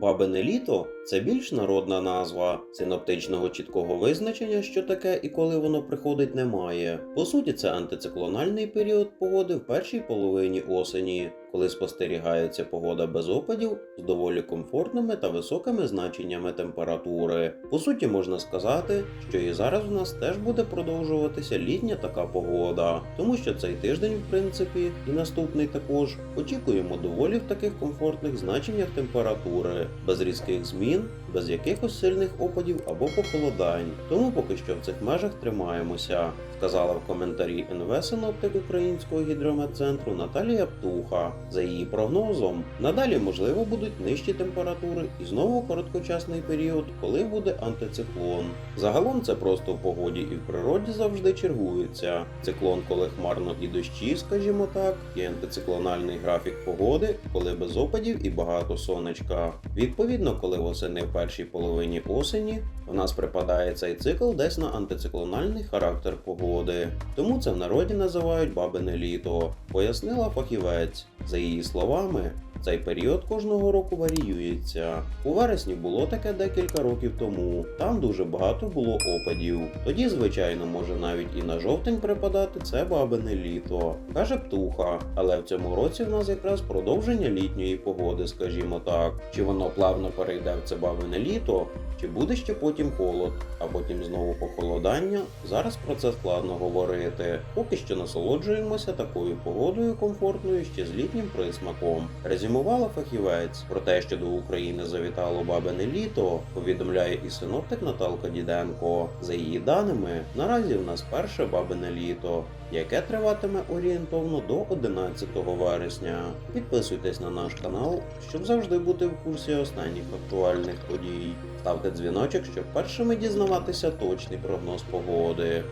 Бабине літо це більш народна назва. Синоптичного чіткого визначення, що таке і коли воно приходить, немає. По суті, це антициклональний період погоди в першій половині осені, коли спостерігається погода без опадів з доволі комфортними та високими значеннями температури. По суті, можна сказати, що і зараз у нас теж буде продовжуватися літня така погода, тому що цей тиждень, в принципі, і наступний також очікуємо доволі в таких комфортних значеннях температури, без різких змін, you без якихось сильних опадів або похолодань. Тому поки що в цих межах тримаємося, сказала в коментарі НВ синоптик Українського гідрометцентру Наталія Птуха. За її прогнозом, надалі можливо будуть нижчі температури і знову короткочасний період, коли буде антициклон. Загалом це просто в погоді і в природі завжди чергується. Циклон, коли хмарно і дощі, скажімо так, і антициклональний графік погоди, коли без опадів і багато сонечка. Відповідно, коли восени в першій половині осені в нас припадає цей цикл десь на антициклональний характер погоди. Тому це в народі називають бабине літо, пояснила фахівець. За її словами, цей період кожного року варіюється. У вересні було таке декілька років тому. Там дуже багато було опадів. Тоді, звичайно, може навіть і на жовтень припадати це бабине літо, каже птуха. Але в цьому році в нас якраз продовження літньої погоди, скажімо так. Чи воно плавно перейде в це бабине літо, чи буде ще потім холод, а потім знову похолодання? Зараз про це складно говорити. Поки що насолоджуємося такою погодою комфортною ще з літнім присмаком. Резюмувала фахівець про те, що до України завітало бабине літо, повідомляє і синоптик Наталка Діденко. За її даними, наразі в нас перше бабине літо, яке триватиме орієнтовно до 11 вересня. Підписуйтесь на наш канал, щоб завжди бути в курсі останніх актуальних подій. Ставте дзвіночок, щоб першими дізнаватися точний прогноз погоди.